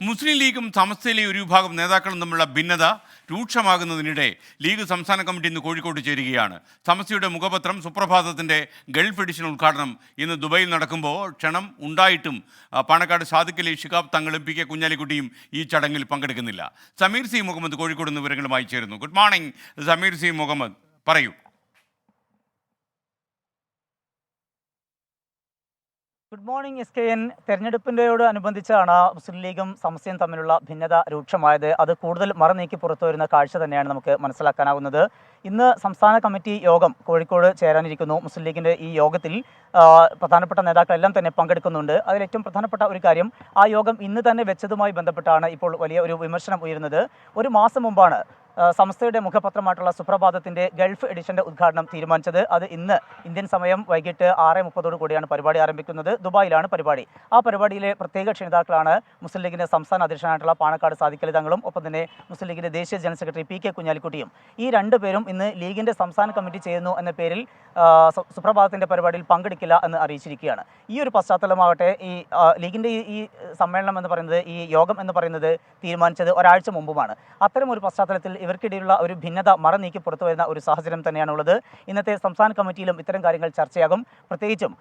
മുസ്ലിം ലീഗും സമസ്തയിലെ ഒരു വിഭാഗം നേതാക്കളും തമ്മിലുള്ള ഭിന്നത രൂക്ഷമാകുന്നതിനിടെ ലീഗ് സംസ്ഥാന കമ്മിറ്റി ഇന്ന് കോഴിക്കോട്ട് ചേരുകയാണ്. സമസ്തയുടെ മുഖപത്രം സുപ്രഭാതത്തിന്റെ ഗൾഫ് എഡിഷൻ ഉദ്ഘാടനം ഇന്ന് ദുബൈയിൽ നടക്കുമ്പോൾ ക്ഷണം ഉണ്ടായിട്ടും പാണക്കാട് സാദിഖ് അലി ഷിഹാബ് തങ്ങളും പി കെ കുഞ്ഞാലിക്കുട്ടിയും ഈ ചടങ്ങിൽ പങ്കെടുക്കുന്നില്ല. സമീർ സി മുഹമ്മദ് കോഴിക്കോട് നിന്ന് വിവരങ്ങളുമായി ചേരുന്നു. Good morning Sameer C Muhammad. പറയൂ. Good morning S K N തെരഞ്ഞെടുപ്പിന്റെയോട് അനുബന്ധിച്ചാണ് മുസ്ലിം ലീഗും സംശയം തമ്മിലുള്ള ഭിന്നത രൂക്ഷമായത്. അത് കൂടുതൽ മറനീക്കി പുറത്തു വരുന്ന കാഴ്ച തന്നെയാണ് നമുക്ക് മനസ്സിലാക്കാനാവുന്നത്. ഇന്ന് സംസ്ഥാന കമ്മിറ്റി യോഗം കോഴിക്കോട് ചേരാനിരിക്കുന്നു. മുസ്ലിം ലീഗിന്റെ ഈ യോഗത്തിൽ പ്രധാനപ്പെട്ട നേതാക്കളെല്ലാം തന്നെ പങ്കെടുക്കുന്നുണ്ട്. അതിൽ ഏറ്റവും പ്രധാനപ്പെട്ട ഒരു കാര്യം ആ യോഗം ഇന്ന് തന്നെ വെച്ചതുമായി ബന്ധപ്പെട്ടാണ് ഇപ്പോൾ വലിയ ഒരു വിമർശനം ഉയരുന്നത്. ഒരു മാസം മുമ്പാണ് സംസ്ഥയുടെ മുഖപത്രമായിട്ടുള്ള സുപ്രഭാതത്തിന്റെ ഗൾഫ് എഡിഷന്റെ ഉദ്ഘാടനം തീരുമാനിച്ചത്. അത് ഇന്ന് ഇന്ത്യൻ സമയം വൈകിട്ട് ആറ് മുപ്പതോടു കൂടിയാണ് പരിപാടി ആരംഭിക്കുന്നത്. ദുബായിലാണ് പരിപാടി. ആ പരിപാടിയിലെ പ്രത്യേക ക്ഷണിതാക്കളാണ് മുസ്ലിം ലീഗിന്റെ സംസ്ഥാന അധ്യക്ഷനായിട്ടുള്ള പാണക്കാട് സാദിഖലി തങ്ങളും ഒപ്പം തന്നെ മുസ്ലിം ലീഗിന്റെ ദേശീയ ജനറൽ സെക്രട്ടറി പി കെ കുഞ്ഞാലിക്കുട്ടിയും. ഈ രണ്ടു പേരും ഇന്ന് ലീഗിന്റെ സംസ്ഥാന കമ്മിറ്റി ചെയ്യുന്നു എന്ന പേരിൽ സുപ്രഭാതത്തിന്റെ പരിപാടിയിൽ പങ്കെടുക്കില്ല എന്ന് അറിയിച്ചിരിക്കുകയാണ്. ഈ ഒരു പശ്ചാത്തലമാവട്ടെ ഈ ലീഗിന്റെ ഈ സമ്മേളനം എന്ന് പറയുന്നത് ഈ യോഗം എന്ന് പറയുന്നത് തീരുമാനിച്ചത് ഒരാഴ്ച മുമ്പുമാണ്. അത്തരം ഒരു പശ്ചാത്തലത്തിൽ ഇവർക്കിടയിലുള്ള ഒരു ഭിന്നത മറനീക്കി പുറത്തു വരുന്ന ഒരു സാഹചര്യം തന്നെയാണുള്ളത്. ഇന്നത്തെ സംസ്ഥാന കമ്മിറ്റിയിലും ഇത്തരം കാര്യങ്ങൾ ചർച്ചയാകും. പ്രത്യേകിച്ചും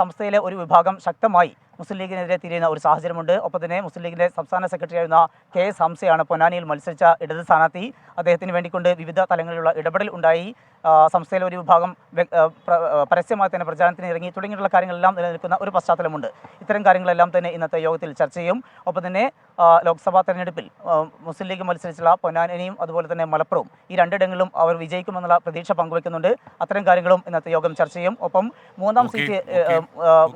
സംസ്ഥയിലെ ഒരു വിഭാഗം ശക്തമായി മുസ്ലിം ലീഗിനെതിരെ തിരിയുന്ന ഒരു സാഹചര്യമുണ്ട്. ഒപ്പം തന്നെ മുസ്ലിം ലീഗിന്റെ സംസ്ഥാന സെക്രട്ടറി ആയിരുന്ന കെ എസ് ഹംസയാണ് പൊന്നാനിയിൽ മത്സരിച്ച ഇടത് സ്ഥാനാർത്ഥി. അദ്ദേഹത്തിന് വേണ്ടിക്കൊണ്ട് വിവിധ തലങ്ങളിലുള്ള ഇടപെടൽ ഉണ്ടായി. സംസ്ഥയിലെ ഒരു വിഭാഗം പരസ്യമായി തന്നെ പ്രചാരണത്തിന് ഇറങ്ങി. തുടങ്ങിയിട്ടുള്ള കാര്യങ്ങളെല്ലാം നിലനിൽക്കുന്ന ഒരു പശ്ചാത്തലമുണ്ട്. ഇത്തരം കാര്യങ്ങളെല്ലാം തന്നെ ഇന്നത്തെ യോഗത്തിൽ ചർച്ച ചെയ്യും. ഒപ്പം തന്നെ ലോക്സഭാ തെരഞ്ഞെടുപ്പിൽ മുസ്ലിം ലീഗ് മത്സരിച്ചുള്ള പൊന്നാനിയും അതുപോലെ തന്നെ മലപ്പുറവും ഈ രണ്ടിടങ്ങളിലും അവർ വിജയിക്കുമെന്നുള്ള പ്രതീക്ഷ പങ്കുവെക്കുന്നുണ്ട്. അത്തരം കാര്യങ്ങളും ഇന്നത്തെ യോഗം ചർച്ച ചെയ്യും. ഒപ്പം മൂന്നാം സീറ്റ്.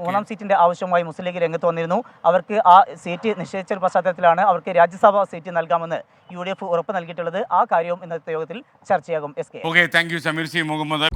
മൂന്നാം സീറ്റിന്റെ ആവശ്യമായി മുസ്ലിം ലീഗ് രംഗത്ത് വന്നിരുന്നു. അവർക്ക് ആ സീറ്റ് നിശ്ചയിച്ച പശ്ചാത്തലത്തിലാണ് അവർക്ക് രാജ്യസഭാ സീറ്റ് നൽകാമെന്ന് യു ഡി എഫ് ഉറപ്പ് നൽകിയിട്ടുള്ളത്. ആ കാര്യവും ഇന്നത്തെ യോഗത്തിൽ ചർച്ചയാകും. S K. Okay thank you Sameer C Muhammad